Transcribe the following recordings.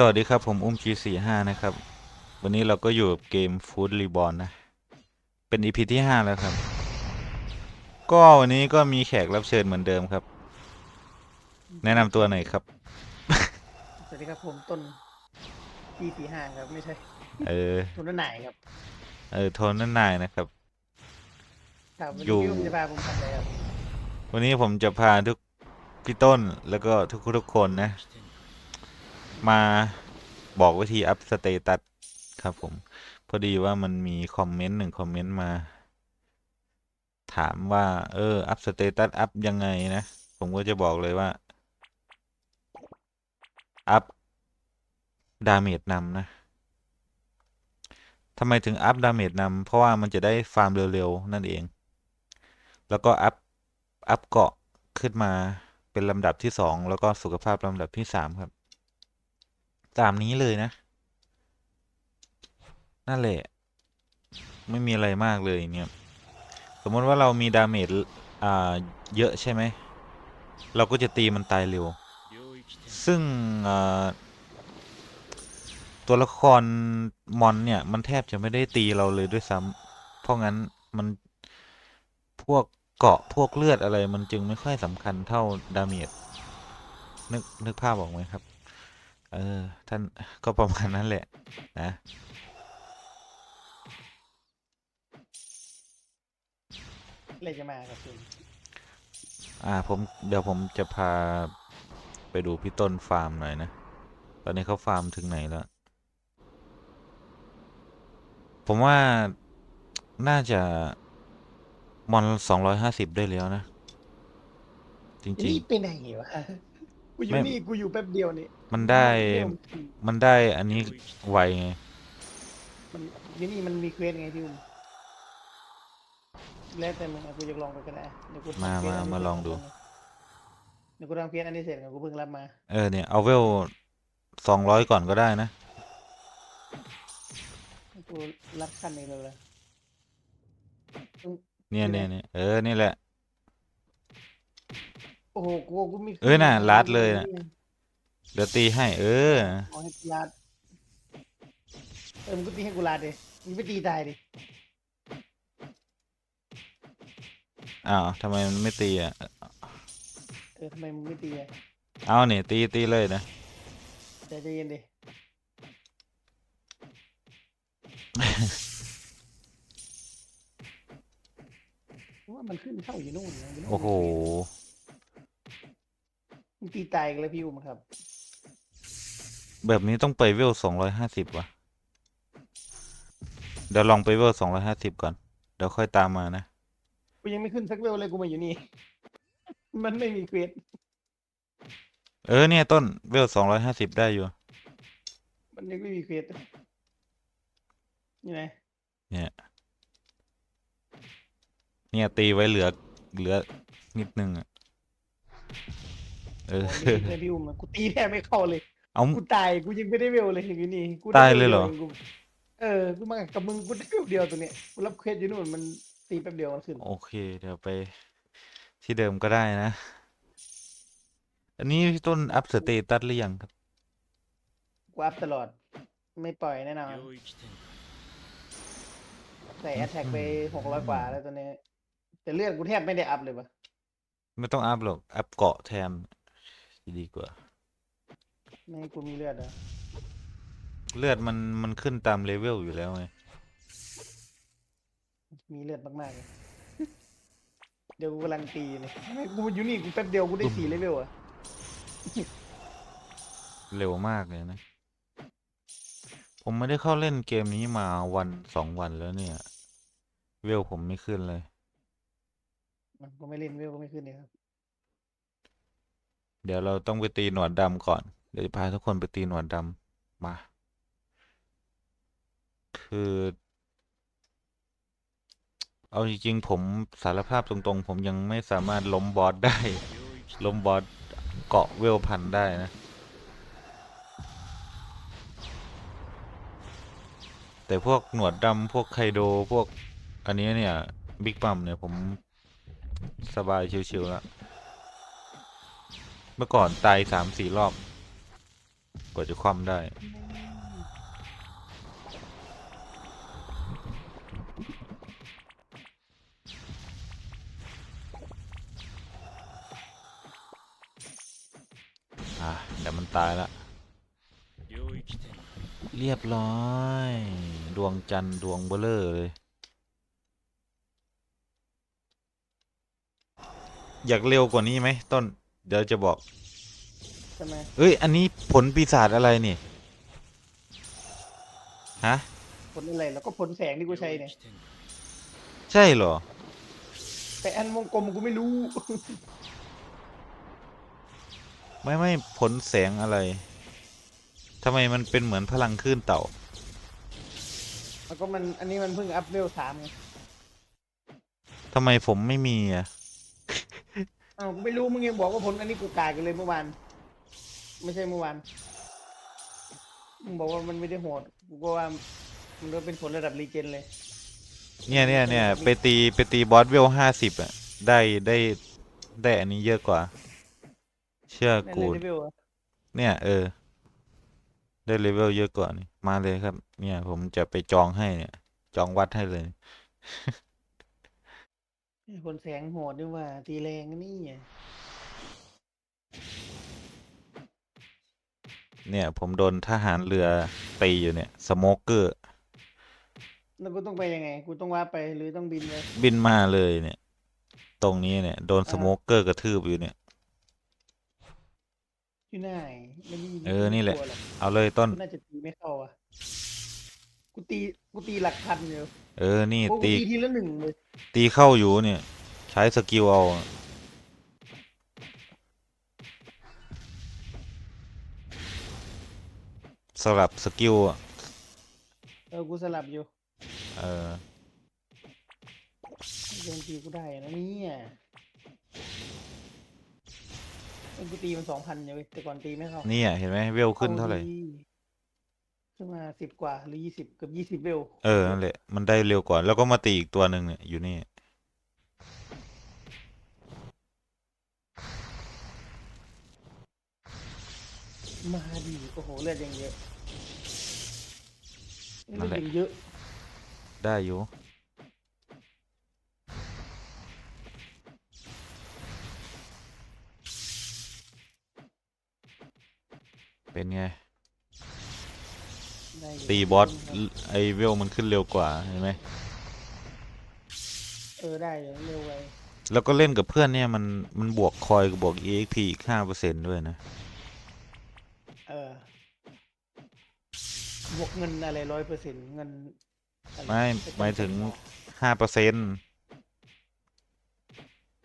สวัสดีครับผมอุ้ม G45 นะครับ วันนี้เราก็อยู่กับเกม Food Reborn นะ เป็น EP ที่ 5 แล้วครับ ก็วันนี้ก็มีแขกรับเชิญเหมือนเดิมครับ แนะนำตัวหน่อยครับ สวัสดีครับผมต้นปีสี่ห้าครับไม่ใช่เออต้นนั่นไหนครับ เออโทนนั่นนายนะครับ ครับวันอยู่ นี้พี่ผมจะพาผมทำอะไรครับวันนี้ผมจะพาทุกพี่ต้นแล้วก็ทุกทุกคนนะ มาบอกวิธีอัพสเตตัสครับผม พอดีว่ามันมีคอมเมนต์หนึ่งคอมเมนต์มา ถามว่า เออ อัพสเตตัสอัพยังไงนะ ผมก็จะบอกเลยว่า อัพดาเมจนำนะทำไมถึงอัพดาเมจนำเพราะว่ามันจะได้ฟาร์มเร็วๆ นั่นเอง แล้วก็อัพอัพเกาะขึ้นมาเป็นลำดับที่สองแล้วก็สุขภาพลำดับที่สามครับ ตามนี้เลยนะ นั่นแหละ ไม่มีอะไรมากเลยเนี่ยสมมติว่าเรามีดาเมจอ่าเยอะใช่ไหม เราก็จะตีมันตายเร็ว ซึ่งตัวละครมอนเนี่ย มันแทบจะไม่ได้ตีเราเลยด้วยซ้ำเพราะงั้นมันพวกเกาะพวกเลือดอะไรมันจึงไม่ค่อยสำคัญเท่าดาเมจนึกนึกภาพออกไหมครับ เออ ท่านก็ประมาณนั้นแหละ นะอะไรจะมาครับคุณอ่า ผมเดี๋ยวผมจะพาไปดูพี่ต้นฟาร์มหน่อยนะ ตอนนี้เขาฟาร์มถึงไหนแล้ว ผมว่าน่าจะมอนสองร้อยห้าสิบได้แล้วนะ จริงนี่ไปไหนวะ กูอยู่ไม่นี่กูอยู่แป๊บเดียวนี่ๆมันได้เยวมันได้อันนี้ไวไงมันที่นี่มันมีเควสไงพี่ผมแล้วแต่มึงอะกูจะลองไปก็ได้เดี๋ยวกูทำมาเควสมาอันนี้มาลองดู เดี๋ยวกูทำเควสอันนี้เสร็จก่อนกูเพิ่งรับมา เออเนี่ยเอาเวลสองร้อยก่อนก็ได้นะ กูรับขั้นนี้เลยเลยอืมเนี่ยอยู่ไหนเนี่ยเนี่ยเออ นี่แหละ โอ้โหกูกูมีเอ้ยน่ะลัดเลยน่ะ เดี๋ยวตีให้ เออ เอาให้กูลาดเออมึงก็ตีให้กูลาดดิมึงไปตีตายดิอ้าวทำไมมันไม่ตีอะ เออทำไมมึงไม่ตีอะเอาเนี่ยตีตีเลยนะ ใจเย็นดิว่ามันขึ้นเข้าอยู่นู่นนะยู่นู่นโอ้โห มึงตีตายกันเลยพี่อุ้มครับ แบบนี้ต้องไปเวลสองร้อยห้าสิบว่ะเดี๋ยวลองไปเวลสองร้อยห้าสิบก่อน เดี๋ยวค่อยตามมานะ กูยังไม่ขึ้นสักเวลเลยกูมาอยู่นี่ มันไม่มีเควสเออเนี่ยต้นเวลสองร้อยห้าสิบได้อยู่ มันยังไม่มีเควสนี่ไงเนี่ย เนี่ยตีไว้เหลือเหลือนิดนึงอะ เออโอ้ยนี่พี่อุ้มอะกูตีแทบไม่เข้าเลย เอา กูตายกูยังไม่ได้เวลเลยอย่างนี้กูตายเลยเหรอวดีวงกูเออกูมากับมึงกูได้เวลเดียวตัวเนี้ยกูรับเควสอยู่นู่นมันตีแป๊บเดียวมันขึ้นโอเค เดี๋ยวไปที่เดิมก็ได้นะ อันนี้พี่ต้นอัพสเตตัสหรือยังครับ กูอัพตลอด ไม่ปล่อยแน่นอนใส่แอตแทกไปหกร้อยกว่าแล้วตัวเนี้ยแต่เลือดกูแทบไม่ได้อัพเลยปะไม่ต้องอัพหรอก อัพเกาะแทน ดีกว่า ไม่ให้กูมีเลือดเหรอะเลือดมันมันขึ้นตามเลเวลอยู่แล้วไงมีเลือดมากๆเลยเดี๋ยวกูกำลังตีเนี่ยไม่กูอยู่นี่กูแป๊บเดียวกูได้สี่เลเวลอะเร็วมากเลยนะ ผมไม่ได้เข้าเล่นเกมนี้มาวันสองวันแล้วเนี่ย เวลผมไม่ขึ้นเลย มันก็ไม่เล่นเวลก็ไม่ขึ้นเลยครับ เดี๋ยวเราต้องไปตีหนวดดำก่อน เดี๋ยวจะพาทุกคนไปตีหนวดดำมา คือ เอาจริงๆผมสารภาพตรงๆ ผมยังไม่สามารถล้มบอสได้ ล้มบอสเกาะเวลพันได้นะ แต่พวกหนวดดำพวกไคโดพวกอันนี้เนี่ย บิ๊กปัมเนี่ยผมสบายชิวๆแล้ว เมื่อก่อนตายสามสี่รอบ กว่าจะคว่ำได้ อะเดี๋ยวมันตายละเรียบร้อย ดวงจันทร์ดวงเบลเลอร์เลย อยากเร็วกว่านี้ไหมต้น เดี๋ยวจะบอกเอ้ย อันนี้ผลปีศาจอะไรนี่ ฮะ ผลอะไรแล้วก็ผลแสงที่กูใช้เนี่ยใช่เหรอ แต่อันวงกลมกูไม่รู้ ไม่ไม่ผลแสงอะไร ทำไมมันเป็นเหมือนพลังคลื่นเต่า แล้วก็มันอันนี้มันเพิ่งอัพเวลสามไงทำไมผมไม่มีอะ อ้าวกูไม่รู้มึงยังบอกว่าผลอันนี้กูกากกันเลยเมื่อวาน ไม่ใช่เมื่อวาน มึงบอกว่ามันไม่ได้โหด กูก็ว่ามันก็เป็นผลระดับรีเจนเลย เนี่ยเนี่ยเนี่ยไปตีไปตีบอสเวลห้าสิบอะ ได้ได้ได้อันนี้เยอะกว่า เชื่อนั่นกู เลยเลเวลอะเนี่ย เออ ได้เลเวลเยอะกว่านี่มาเลยครับ เนี่ย ผมจะไปจองให้เนี่ย จองวัดให้เลย ผลแสงโหดด้วยว่า ตีแรงนะนี่ไงเนี่ย ผมโดนทหารเรือตีอยู่เนี่ย สโมกเกอร์ แล้วกูต้องไปยังไง กูต้องว่าไปหรือต้องบินไปบินมาเลยเนี่ย ตรงนี้เนี่ย โดนสโมกเกอร์กระทืบอยู่เนี่ย อยู่ไหนไม่มีเออ นี่แหละไม่กวรอกเอาเลยต้นกูน่าจะตีไม่เข้าอะ กูตีกูตีหลักพันอยู่เออ นี่โอ้กูตีตีทีละหนึ่งเลยตีเข้าอยู่เนี่ย ใช้สกิลเอาสลับสกิลอะเออกูสลับอยู่เออ โดนตีกูได้นะเนี่ยเออกูตีมันสองพันอยู่เว้ยแต่ก่อนตีไม่เข้าเนี่ย เห็นไหมเวลขึ้นเท่าไหร่ดี ขึ้นมาสิบกว่าหรือยี่สิบเกือบยี่สิบเวลเออนั่นแหละ มันได้เร็วกว่า แล้วก็มาตีอีกตัวหนึ่งเนี่ยอยู่นี่ มาดี โอ้โหเลือดยังเยอะนั่เลือนดแหละ ยังเยอะได้อยู่ เป็นไงได้อยู่ ตีบอสครับไอเวลมันขึ้นเร็วกว่าเห็นไหมเออได้อยู่เร็วไวแล้วก็เล่นกับเพื่อนเนี่ยมันมันบวกคอยกับบวก EXP อีกห้าเปอร์เซ็นด้วยนะ เออบวกเงินอะไรร้อยเปอร์เซ็นต์เงินอะไรไม่ประจำหมายถึงห้าเปอร์เซ็น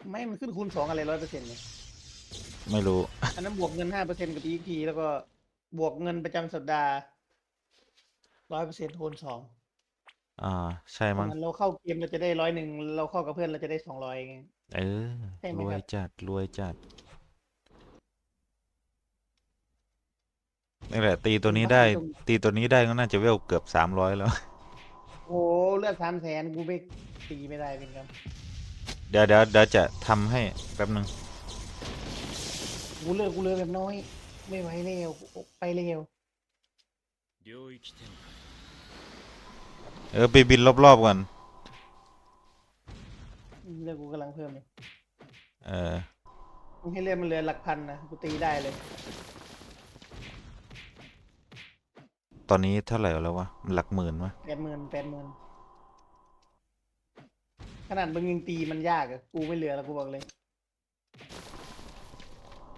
ไม่ มันขึ้นคูณสองอะไรร้อยเปอร์เซ็นต์เนี่ยไม่รู้ อันนั้นบวกเงินห้าเปอร์เซ็นต์กับ EXP แล้วก็บวกเงินประจำสัปดาห์ ร้อยเปอร์เซ็นต์คูณสองอ่า ใช่มั้งเราเข้าเกมเราจะได้ร้อยหนึ่งเราเข้ากับเพื่อนเราจะได้สองร้อยไงเออรวยจัดรวยจัดนี่แหละ ตีตัวนี้ได้ ตีตัวนี้ได้ก็น่าจะเวลเกือบสามร้อยแล้ว โอ้เลือดสามแสนกูไม่ตีไม่ได้เป็นครับเดี๋ยวเดี๋ยวเดี๋ยวจะทำให้แป๊บหนึ่งกูเลือกกูเลือกแบบน้อย ไม่ไหวเร็วไปเร็ว เออไปบินรอบๆก่อนเลือกกูกำลังเพิ่มเลยเออมึงให้เลือกมันเหลือหลักพันนะกูตีได้เลยตอนนี้เท่าไหร่แล้ววะมันหลักหมื่นวะแปดหมื่นแปดหมื่นขนาดมึงยังตีมันยากอะกูไม่เหลือแล้วกูบอกเลย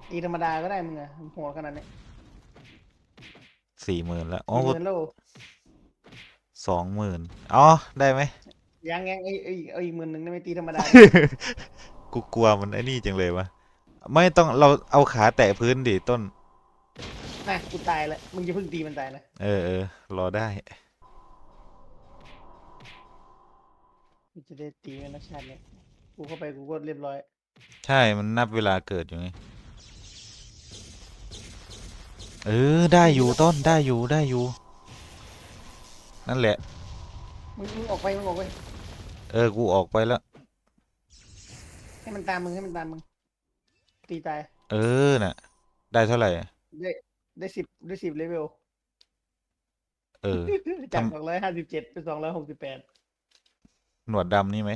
ตีธรรมดาก็ได้มึงอะโหดขนาดนี้สี่หมื่นแล้วอ๋อสี่หมื่นโล สองหมื่นอ๋อ ได้ไหม ยังยังไอ้ไอ้ไอ้อีกหมื่นหนึ่งได้ไหม่ตีธรรมดา กูกลัวมันไอ้นี่จังเลยวะ ไม่ต้องเราเอาขาแตะพื้นดิต้นนะกูตายแล้วมึงจะเพิ่งตีมันตายนะเออเออรอได้ กูจะได้ตีมันนะชาติเนี้ยกูเข้าไปกูก็เรียบร้อยใช่มันนับเวลาเกิดอยู่ไงเออ ได้อยู่ต้นได้อยู่ได้อยู่ นั่นแหละ มึงมึงออกไปมึงออกไป เออ กูออกไปแล้ว ให้มันตามมึงให้มันตามมึง ตีตาย เออ น่ะ ได้เท่าไหร่ ได้ได้สิบได้สิบเลเวล เออ จากทำสองร้อยห้าสิบเจ็ดเป็นสองร้อยหกสิบแปดหนวดดำนี่ไหม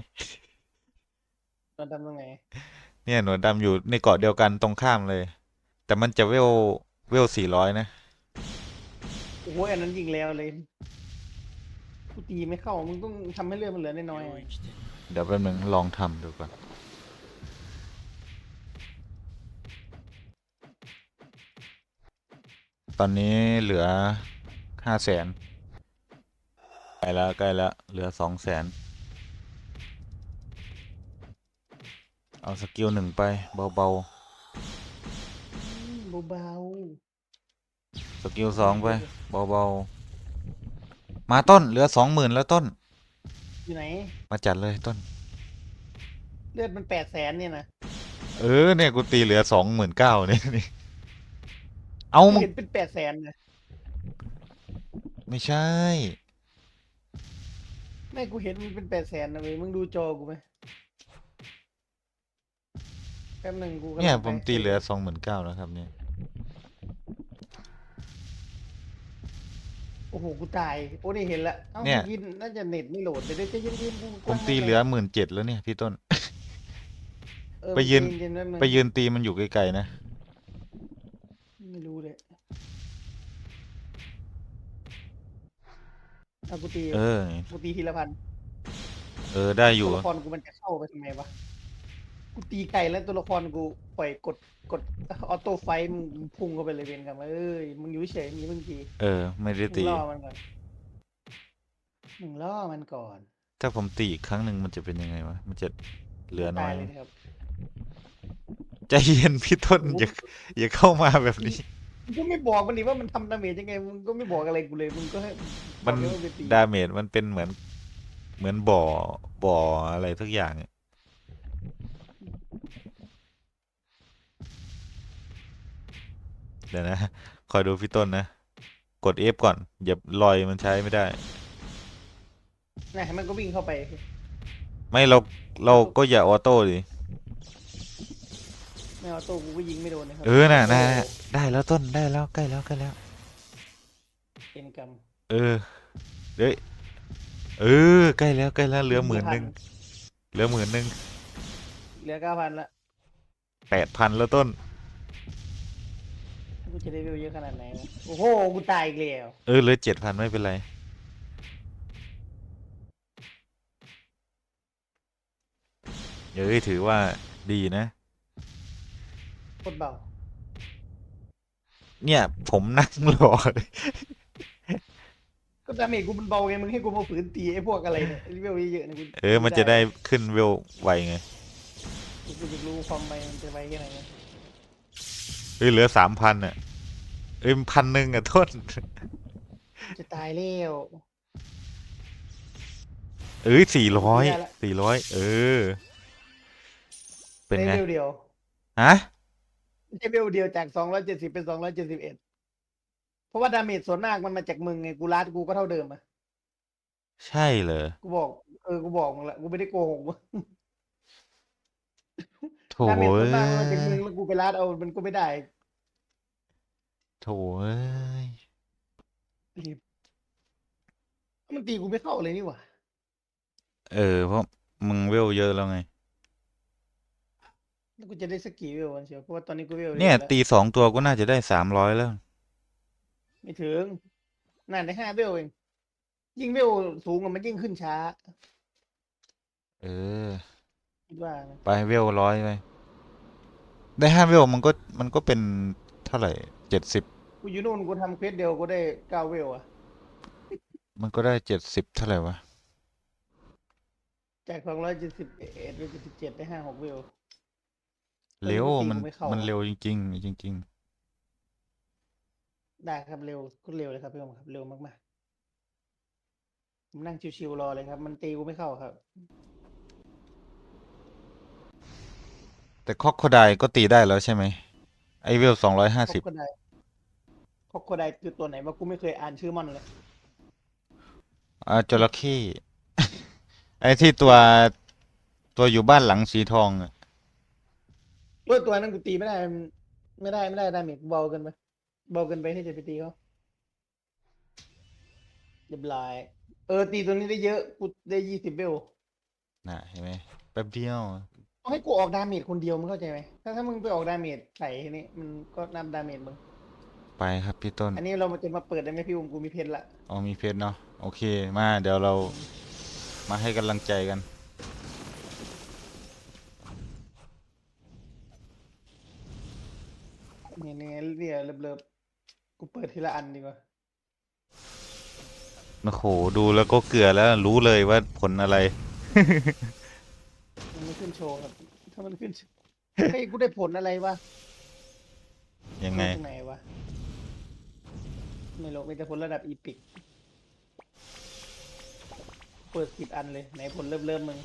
เราทำตรงไหน เนี่ยหนวดดำอยู่ในเกาะเดียวกันตรงข้ามเลย แต่มันจะเวลเวลสี่ร้อยนะโอ้โหอันนั้นยิงแล้วเลยูตีไม่เข้า มึงต้องทำให้เลือดมันเหลือน้อยๆเดี๋ยวแป๊บนึงลองทำดูก่อน ตอนนี้เหลือห้าแสนใกล้แล้วใกล้แล้วเหลือสองแสนเอาสกิลหนึ่งไป เบาเบาๆ สกิลสองไป เบาๆ มาต้นเหลือสองหมื่นแล้วต้นๆอยู่ไหน มาจัดเลยต้น เลือดมันแปดแสนเนี่ยนะเออเนี่ยกูตีเหลือสองหมื่นเก้าเนี่ยนี่เอามึงเห็นเป็นแปดแสนนะไม่ใช่แม่กูเห็นมันเป็นแปดแสนนะเว้ยมึงดูจอกูไหมแป๊บหนึ่งกูกำลังเนี่ยไปผมตีเหลือสองหมื่นเก้าแล้วครับเนี่ย โอ้โห กูตาย โอ้นี่เห็นละเอ้าเนี่ย ยินน่าจะเน็ตไม่โหลดเดี๋ยวจะยืนยืนๆกูผมตีเหลือหมื่นเจ็ดแล้วเนี่ยพี่ต้นเออไปยืนเย็ๆแป๊บงไปยืนตีมันอยู่ไกลๆนะ ไม่รู้เลยเอากูตีเออ กูตีทีละพัน เออได้อยู่ ตัวละครกูมันจะเข้าไปทำไมวะ กูตีไก่แล้วตัวละครกูปล่อยกดกดออโต้ไฟท์มึงพุ่งเข้าไปเลยเวนกันเอ้ยมึงอยู่เฉยมึงอย่าเพิ่งตีเออ ไม่ได้มึตีงล่อมันก่อนมึงล่อมันก่อนถ้าผมตีอีกครั้งหนึ่งมันจะเป็นยังไงวะ มันจะเหลือน้อยตายเลยนะครับ ใจเย็นพี่ต้นโอ้โหอย่าอย่าเข้ามาแบบนี้ มึงก็ไม่บอกมันดิว่ามันทำดาเมจยังไงมึงก็ไม่บอกอะไรกูเลยมึงก็ให้มันบอกเลยว่าไปตีดาเมจมันเป็นเหมือนเหมือนบ่อบ่ออะไรทุกอย่างอะ เดี๋ยวนะ คอยดูพี่ต้นนะ กด F ก่อน อย่าลอยมันใช้ไม่ได้ นะมันก็วิ่งเข้าไปไม่เราเราก็อย่าออโต้ดิ ไม่เอาโต้กูก็ยิงไม่โดนนะครับเออน่ะน่ะได้แล้วต้นได้แล้วใกล้แล้วใกล้แล้วเป็นกรรมเออเฮ้ยเออใกล้แล้วใกล้แล้วเหลือหมื่นหนึ่งเหลือหมื่นหนึ่งเหลือเก้าพันละแปดพันแล้วต้น กูจะได้วิวเยอะขนาดไหนวะโอ้โห กูตายอีกแล้ว เออเหลือเจ็ดพันไม่เป็นไร เอ้ยถือว่าดีนะโคตรเบา เนี่ย ผมนั่งรอเลยก็ดาเมจกูมันเบาไง มึงให้กูมาฝืนตีไอ้พวกอะไรเนี่ยเวลเยอะๆนะกูเออ มันจะได้ขึ้นเวลไวไง กูอยากรู้ความไวมันจะไวแค่ไหนนะ เอ้ยเหลือสามพันอะเอ้ยพันหนึ่งอะต้นจะตายแล้วเอ้ยสี่ร้อยได้ละ สี่ร้อยเออ เป็นไงเวลเดียวฮะไม่ใช่เวลเดียวจากสองร้อยเจ็ดสิบเป็นสองร้อยเจ็ดสิบเอ็ดเพราะว่าดาเมจส่วนมากมันมาจากมึงไงกูรัดกูก็เท่าเดิมอะใช่เหรอ กูบอกเออกูบอกมึงละกูไม่ได้โกหกมึง โถดาเมจเอ้ส่วนมากมันมาจากมึงยแล้วกูไปรัดเอามันก็ไม่ได้โถเอ้ยรีบมันตีกูไม่เข้าเลยนี่หว่าเออ เพราะมึงเวลเยอะแล้วไง แล้วกูจะได้สกกี่เวลวันเชียวเพราะว่าตอนนี้กูเวลเนี่ย อะแล้วตีสองตัวก็น่าจะได้สามร้อยแล้ว ไม่ถึงนั่นได้ห้าเวลเองยิ่งเวลสูงอะมันยิ่งขึ้นช้า เออ คิดว่านะไปเวลร้อยไปได้ห้าเวลมันก็มันก็เป็นเท่าไหร่เจ็ดสิบกูอยู่นู่นกูทำเควสเดียวกูได้เก้าเวลอะมันก็ได้เจ็ดสิบเท่าไหร่วะจากสองร้อยเจ็ดสิบเอ็ดเป็นเจ็ดสิบเจ็ดได้ห้าหกเวล เร็วเออมันตีกูไม่เข้ามันอะเร็วจริง ๆ จริง ได้ครับเร็วก็เร็วเลยครับพี่ผมครับเร็วมากๆผมนั่งชิวๆรอเลยครับ มันตีกูไม่เข้าครับ ๆ แต่คอกโคไดก็ตีได้แล้วใช่ไหมไอเวลสองร้อยห้าคสิอบโคไดคอกโคไดคือตัวไหนวะกูไม่เคยอ่านชื่อมันเลย อ่าจระเข้ ไอที่ตัวตัวอยู่บ้านหลังสีทองอะเว้ยตัวนั้นกูตีไม่ได้มันไม่ได้ไม่ได้ดาเมจเบาเกินไปเบาเกินไปที่จะไปตีเขาเรียบร้อยเออตีตัวนี้ได้เยอะ กูได้ยี่สิบเบล น่ะเห็นไหมแป๊บเดียว ต้องให้กูออกดาเมจคนเดียวมึงเข้าใจไหมถ้าถ้ามึงไปออกดาเมจใส่นี่มันก็นำดาเมจมึง ไปครับพี่ต้น อันนี้เรามาจะมาเปิดได้ไหมพี่อุ้มกูมีเพนละ อ๋อมีเพชรเนาะโอเคมาเดี๋ยวเรามาให้กำลังใจกัน เนี่ยเนี่ยเนี่ยเลิบๆกูเปิดทีละอันดีกว่า โอ้โหดูแล้วก็เกลือแล้วรู้เลยว่าผลอะไร มันไม่ขึ้นโชว์ครับ ถ้ามันขึ้นโชว์เฮ้ยกูได้ผลอะไรวะยังไง ตรงไหนวะ ไม่รู้มีแต่ผลระดับอีพิก เปิดสิบอันเลย ไหนผลเริ่มเริ่มๆมึง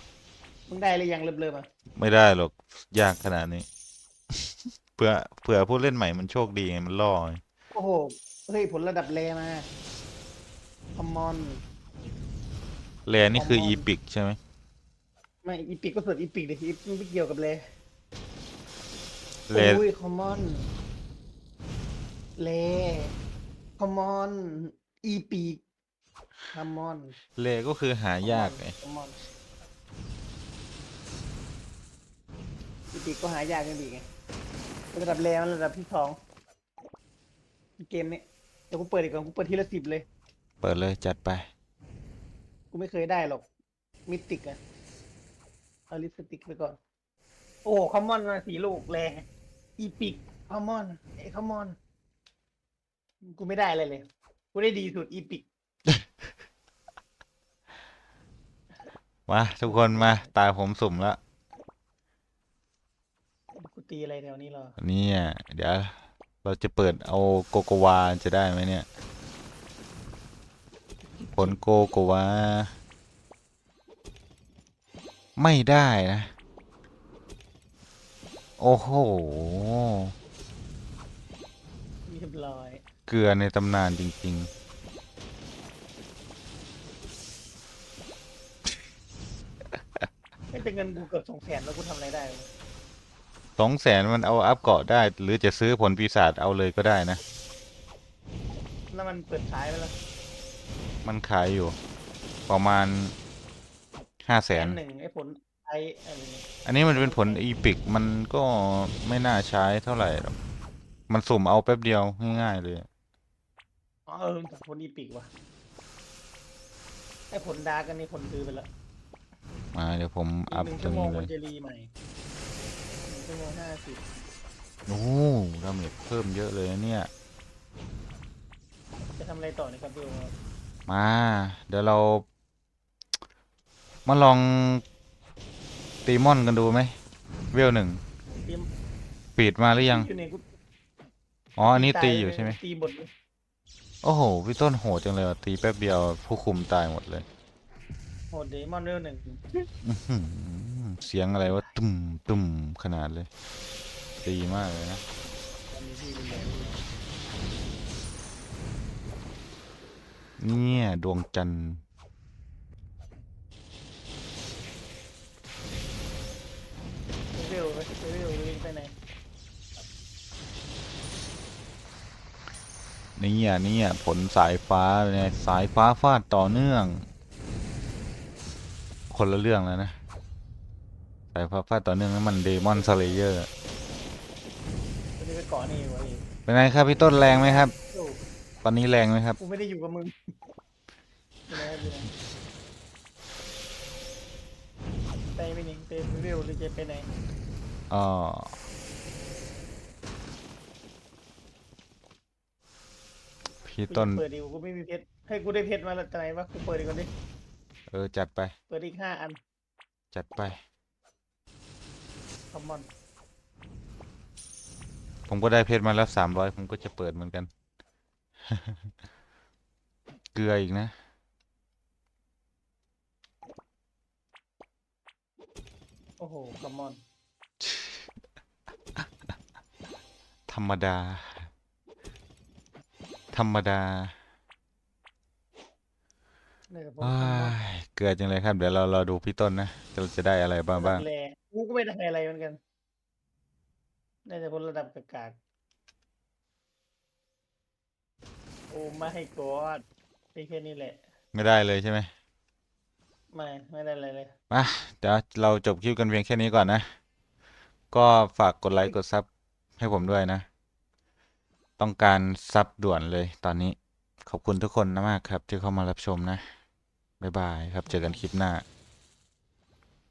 มึงได้หรือยังเริ่มเริ่มๆอะ ไม่ได้หรอกยากขนาดนี้ เผื่อเผื่อผู้เล่นใหม่มันโชคดีไงมันล่อไงโอ้โห เฮ้ยผลระดับแรมาคอมมอนแลนี่คือของอีมอนพิกใช่ไหม ไม่อีพิกก็เสิร์ชอีพิกดิอีพิกไม่เกี่ยวกับแรแลโอ้ยคอมมอนแรคอมมอนอีพิกคอมมอนแลก็คือหายากไงคอมมอนอีพิกก็หายากกันดีไงระดับแรมันระดับที่สองเกมนี้เดี๋ยวกูเปิดอีกก่อนกูเปิดทีละสิบเลย เปิดเลยจัดไป กูไม่เคยได้หรอกมิติกอะ เอาลิปสติกไปก่อน โอ้คอมมอนมาสีลูกแรงอีพิกคอมมอนเอ้คอมมอน กูไม่ได้อะไรเลย กูได้ดีสุดอีพิกมาทุกคนมาตาผมสุ่มแล้วกูตีอะไรแถวนี้เหรอเนี่ยเดี๋ยว เราจะเปิดเอาโกโกวาจะได้ไหมเนี่ย ผลโกโกวา ไม่ได้นะ โอ้โห เรียบร้อยเกลือในตำนานจริง ไม่เป็นเงินกูเกือบสองแสนแล้วกูทำอะไรได้วะๆสองแสนมันเอาอัพเกาะได้ หรือจะซื้อผลปีศาจเอาเลยก็ได้นะ แล้วมันเปิดขายไปแล้วมันขายอยู่ ประมาณ ห้าแสน หนึ่งไอ้ผลไออะไรเนี่ยอันนี้มันเป็นผลอีพิกมันก็ไม่น่าใช้เท่าไหร่หรอก มันสุ่มเอาแป๊บเดียวง่ายๆเลย อ๋อเออแต่ผลอีพิกว่ะไอ้ผลดาร์กอันนี้ผลซื้อไปแล้วมาเดี๋ยวผมอัพหนึ่งตรชั่วงโมงนี้เลมันย จะรีใหม่หนึ่งชั่วโมงห้าสิบโอ้ดาเมจเพิ่มเยอะเลยนะเนี่ย จะทำอะไรต่อในครับพี่โอมมา เดี๋ยวเรา มาลองตีมอนกันดูไหมเวลหนึ่งเตรียมปิดมาหรือยัง อยู่ในกูอ๋อ อันนี้ตาตีอยู่ใช่ไหม ตีบทเลยโอ้โห พี่ต้นโหดจังเลยว่ะตีแป๊บเดียวผู้คุมตายหมดเลย โหดเดมอนเรื่องหนึ่งอื้อหือเสียงอะไรวะตุ่มตุ่มขนาดเลย ตีมากเลยนะอันนี้ที่เป็นแบบเนี่ย ดวงจันทร์ เวลไปเวลลิงไปไหน เนี่ยเนี่ยผลสายฟ้าเนี่ยสายฟ้าฟาดต่อเนื่อง คนละเรื่องแล้วนะ สายฟ้าฟาดต่อเนื่องนั้นมันเดมอนสเลเยอร์กูจะไปเกาะนี่วะเองเป็นไงครับพี่ต้นแรงไหมครับ โอ้ตอนนี้แรงไหมครับ กูไม่ได้อยู่กับมึงเป็นไงครับเป็นไงไปไปหนิงไปเวลหรือจะไปไหนอ๋อ พี่ต้นกูจะเปิดดีกว่ากูไม่มีเพชรให้กูได้เพชรมาแล้วจากไหนวะกูเปิดดีกว่าดิเออ จัดไป เปิดอีกห้าอันจัดไป คอมมอนผมก็ได้เพชรมาแล้วสามร้อยผมก็จะเปิดเหมือนกัน เกลืออีกนะ โอ้โหคอมมอน ธรรมดา ธรรมดาเนี่ยผมอ้ายเกลือจังเลยครับ เดี๋ยวเราเราดูพี่ต้นนะเราจะได้อะไรบ้างบ้างแรงกูก็ไม่ได้อะไรเหมือนกันได้แต่ผลระดับกากโอ้ไม่ให้กอดมีแค่นี้แหละ ไม่ได้เลยใช่ไหมไม่ไม่ได้อะไรเลยมาเดี๋ยวเราจบคลิปกันเพียงแค่นี้ก่อนนะ ก็ฝากกดไลค์กดซับให้ผมด้วยนะ ต้องการซับด่วนเลยตอนนี้ ขอบคุณทุกคนนะมากครับ ที่เข้ามารับชมนะ บ๊ายบายครับ เจอกันคลิปหน้า